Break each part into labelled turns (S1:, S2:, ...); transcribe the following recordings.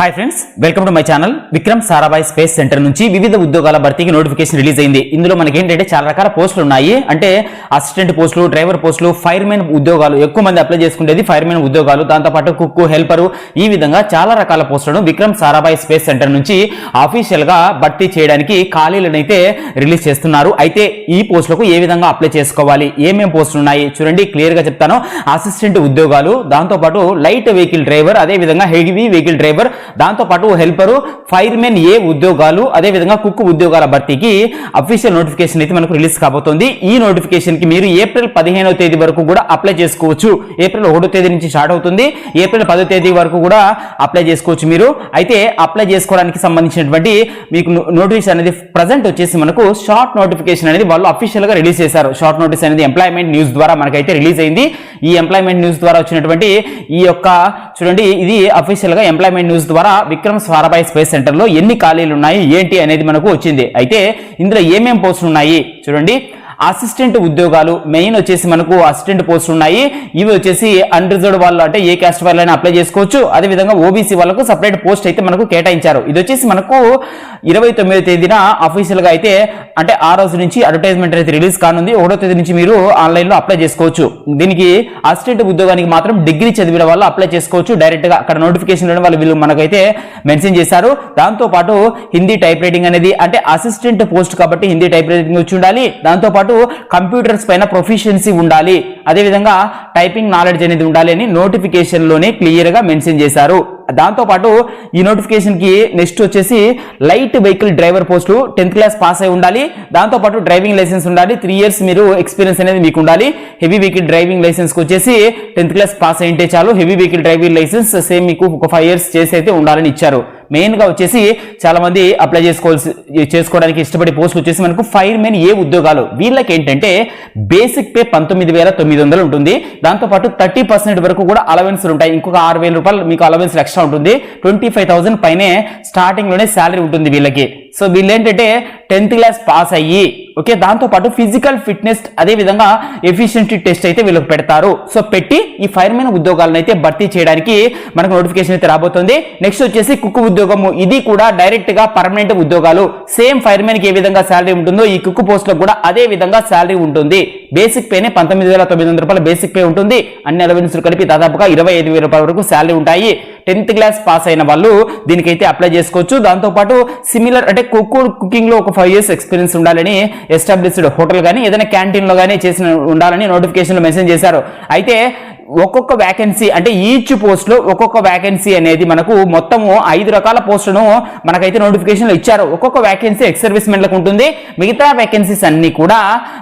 S1: Hi friends welcome to my channel Vikram Sarabhai space centre నుంచి వివిధ ఉద్యోగాల భర్తీకి నోటిఫికేషన్ రిలీజ్ అయింది. ఇందులో మనకి ఏంటంటే చాలా రకాల పోస్టులు ఉన్నాయి. అంటే అసిస్టెంట్ పోస్టులు డ్రైవర్ పోస్టులు ఫైర్మెన్ ఉద్యోగాలు ఎక్కువ మంది అప్లై చేసుకునేది ఫైర్మెన్ ఉద్యోగాలు. దాంతోపాటు కుక్కు హెల్పరు ఈ విధంగా చాలా రకాల పోస్టులను విక్రమ్ సారాభాయ్ స్పేస్ సెంటర్ నుంచి ఆఫీషియల్గా భర్తీ చేయడానికి ఖాళీలను అయితే రిలీజ్ చేస్తున్నారు. అయితే ఈ పోస్టులకు ఏ విధంగా అప్లై చేసుకోవాలి? ఏమేం పోస్టులు ఉన్నాయి? చూడండి క్లియర్గా చెప్తాను. అసిస్టెంట్ ఉద్యోగాలు దాంతోపాటు లైట్ వెహికల్ డ్రైవర్ అదే విధంగా హెవీ వెహికల్ డ్రైవర్ దాంతో పాటు హెల్పరు ఫైర్మెన్ ఏ ఉద్యోగాలు అదే విధంగా కుక్ ఉద్యోగాల భర్తీకి అఫీషియల్ నోటిఫికేషన్ అయితే మనకు రిలీజ్ కాబోతోంది. ఈ నోటిఫికేషన్కి మీరు ఏప్రిల్ పదిహేనవ తేదీ వరకు కూడా అప్లై చేసుకోవచ్చు. ఏప్రిల్ ఒకటో తేదీ నుంచి స్టార్ట్ అవుతుంది. ఏప్రిల్ పదో తేదీ వరకు కూడా అప్లై చేసుకోవచ్చు మీరు. అయితే అప్లై చేసుకోవడానికి సంబంధించినటువంటి మీకు నోటిఫికేషన్ అనేది ప్రజెంట్ వచ్చేసి మనకు షార్ట్ నోటిఫికేషన్ అనేది వాళ్ళు అఫీషియల్గా రిలీజ్ చేశారు. షార్ట్ నోటీస్ అనేది ఎంప్లాయ్మెంట్ న్యూస్ ద్వారా మనకైతే రిలీజ్ అయింది. ఈ ఎంప్లాయ్మెంట్ న్యూస్ ద్వారా వచ్చినటువంటి ఈ యొక్క చూడండి ఇది అఫీషియల్గా ఎంప్లాయ్మెంట్ న్యూస్ ద్వారా విక్రమ్ స్వారాబాయ్ స్పేస్ సెంటర్లో ఎన్ని ఖాళీలు ఉన్నాయి ఏంటి అనేది మనకు వచ్చింది. అయితే ఇందులో ఏమేం పోస్టులు ఉన్నాయి చూడండి. అసిస్టెంట్ ఉద్యోగాలు మెయిన్ వచ్చేసి మనకు అసిస్టెంట్ పోస్ట్ ఉన్నాయి. ఇవి వచ్చేసి అన్రిజర్వ్డ్ వాళ్ళు అంటే ఏ క్యాస్ట్ వాళ్ళైనా అప్లై చేసుకోవచ్చు. అదే విధంగా ఓబీసీ వాళ్ళకు సపరేట్ పోస్ట్ అయితే మనకు కేటాయించారు. ఇది వచ్చేసి మనకు ఇరవై తొమ్మిదో తేదీన అఫీషియల్గా అయితే అంటే ఆ రోజు నుంచి అడ్వర్టైజ్మెంట్ అయితే రిలీజ్ కానుంది. ఒకటో తేదీ నుంచి మీరు ఆన్లైన్లో అప్లై చేసుకోవచ్చు. దీనికి అసిస్టెంట్ ఉద్యోగానికి మాత్రం డిగ్రీ చదివిన వాళ్ళు అప్లై చేసుకోవచ్చు. డైరెక్ట్గా అక్కడ నోటిఫికేషన్ వాళ్ళు వీళ్ళు మనకైతే మెన్షన్ చేశారు. దాంతో పాటు హిందీ టైప్ రైటింగ్ అనేది అంటే అసిస్టెంట్ పోస్ట్ కాబట్టి హిందీ టైప్ రైటింగ్ వచ్చి ఉండాలి. దాంతో పాటు కంప్యూటర్స్ పైన ప్రొఫిషియన్సీ ఉండాలి. అదేవిధంగా టైపింగ్ నాలెడ్జ్ అనేది ఉండాలి అని నోటిఫికేషన్లోనే క్లియర్గా మెన్షన్ చేశారు. దాంతో పాటు ఈ నోటిఫికేషన్కి నెక్స్ట్ వచ్చేసి light vehicle driver post tenth class pass అయి ఉండాలి. దాంతో పాటు డ్రైవింగ్ లైసెన్స్ ఉండాలి. త్రీ ఇయర్స్ మీరు ఎక్స్పీరియన్స్ అనేది మీకు ఉండాలి. హెవీ వెహికల్ డ్రైవింగ్ లైసెన్స్కి వచ్చేసి టెన్త్ క్లాస్ పాస్ అయింటే చాలు. Heavy vehicle driving licence same మీకు ఒక ఫైవ్ ఇయర్స్ చేసి అయితే ఉండాలని ఇచ్చారు. మెయిన్గా వచ్చేసి చాలా మంది అప్లై చేసుకోవాల్సి చేసుకోవడానికి ఇష్టపడే పోస్టులు వచ్చేసి మనకు ఫైర్ మెన్ ఏ ఉద్యోగాలు? వీళ్ళకి ఏంటంటే బేసిక్ పే పంతొమ్మిది వేల తొమ్మిది వందలు ఉంటుంది. దాంతో పాటు థర్టీ పర్సెంట్ వరకు కూడా అలవెన్స్ ఉంటాయి. ఇంకొక ఆరు వేల రూపాయలు మీకు అలవెన్స్ ఎక్స్ట్రా ఉంటుంది. ట్వంటీ ఫైవ్ థౌసండ్ పైనే స్టార్టింగ్లోనే శాలరీ ఉంటుంది వీళ్ళకి. సో వీళ్ళు ఏంటంటే టెన్త్ క్లాస్ పాస్ అయ్యి ఓకే దాంతో పాటు ఫిజికల్ ఫిట్నెస్ అదే విధంగా ఎఫిషియన్సీ టెస్ట్ అయితే వీళ్ళకి పెడతారు. సో పెట్టి ఈ ఫైర్మెన్ ఉద్యోగాలను అయితే భర్తీ చేయడానికి మనకు నోటిఫికేషన్ అయితే రాబోతుంది. నెక్స్ట్ వచ్చేసి కుక్ ఉద్యోగము. ఇది కూడా డైరెక్ట్గా పర్మనెంట్ ఉద్యోగాలు. సేమ్ ఫైర్మెన్కి ఏ విధంగా శాలరీ ఉంటుందో ఈ కుక్ పోస్ట్లో కూడా అదే విధంగా శాలరీ ఉంటుంది. బేసిక్ పేనే పంతొమ్మిది వేల తొమ్మిది వందల రూపాయల బేసిక్ పే ఉంటుంది. అన్ని అలవెన్స్లు కలిపి దాదాపుగా ఇరవై ఐదు వేల రూపాయల వరకు శాలరీ ఉంటాయి. టెన్త్ క్లాస్ పాస్ అయిన వాళ్ళు దీనికైతే అప్లై చేసుకోవచ్చు. దాంతో పాటు సిమిలర్ అంటే కుక్ కుకింగ్లో ఒక ఫైవ్ ఇయర్స్ ఎక్స్పీరియన్స్ ఉండాలని ఎస్టాబ్లిష్డ్ హోటల్ కానీ ఏదైనా క్యాంటీన్లో కానీ చేసిన ఉండాలని నోటిఫికేషన్ మెన్షన్ చేశారు. అయితే ఒక్కొక్క వ్యాకెన్సీ అంటే ఈచ్ పోస్ట్లో ఒక్కొక్క వ్యాకెన్సీ అనేది మనకు మొత్తము ఐదు రకాల పోస్టులను మనకైతే నోటిఫికేషన్లో ఇచ్చారు. ఒక్కొక్క వ్యాకెన్సీ ఎక్స్ సర్వీస్ మెన్లకు ఉంటుంది. మిగతా వ్యాకెన్సీస్ అన్ని కూడా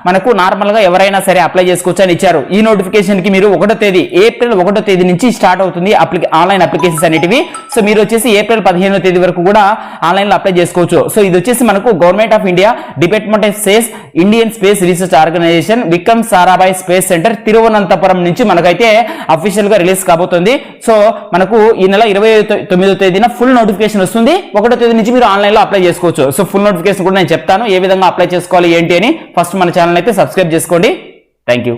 S1: మనకు నార్మల్గా ఎవరైనా సరే అప్లై చేసుకోవచ్చు అని ఇచ్చారు. ఈ నోటిఫికేషన్కి మీరు ఒకటో తేదీ ఏప్రిల్ ఒకటో తేదీ నుంచి స్టార్ట్ అవుతుంది అప్లికే ఆన్లైన్ అప్లికేషన్స్ అనేటివి. సో మీరు వచ్చేసి ఏప్రిల్ పదిహేనో తేదీ వరకు కూడా ఆన్లైన్లో అప్లై చేసుకోవచ్చు. సో ఇది వచ్చేసి మనకు government of India department of space Indian space research organisation Vikram Sarabhai space centre Thiruvananthapuram నుంచి మనకైతే అఫీషియల్గా రిలీజ్ కాబోతుంది. సో మనకు ఈ నెల ఇరవై తొమ్మిదో తేదీన ఫుల్ నోటిఫికేషన్ వస్తుంది. ఒకటో తేదీ నుంచి మీరు ఆన్లైన్లో అప్లై చేసుకోవచ్చు. సో ఫుల్ నోటిఫికేషన్ కూడా నేను చెప్తాను. ఏ విధంగా అప్లై చేసుకోవాలి ఏంటి అని ఫస్ట్ మన ఛానల్ అయితే సబ్స్క్రైబ్ చేసుకోండి. Thank you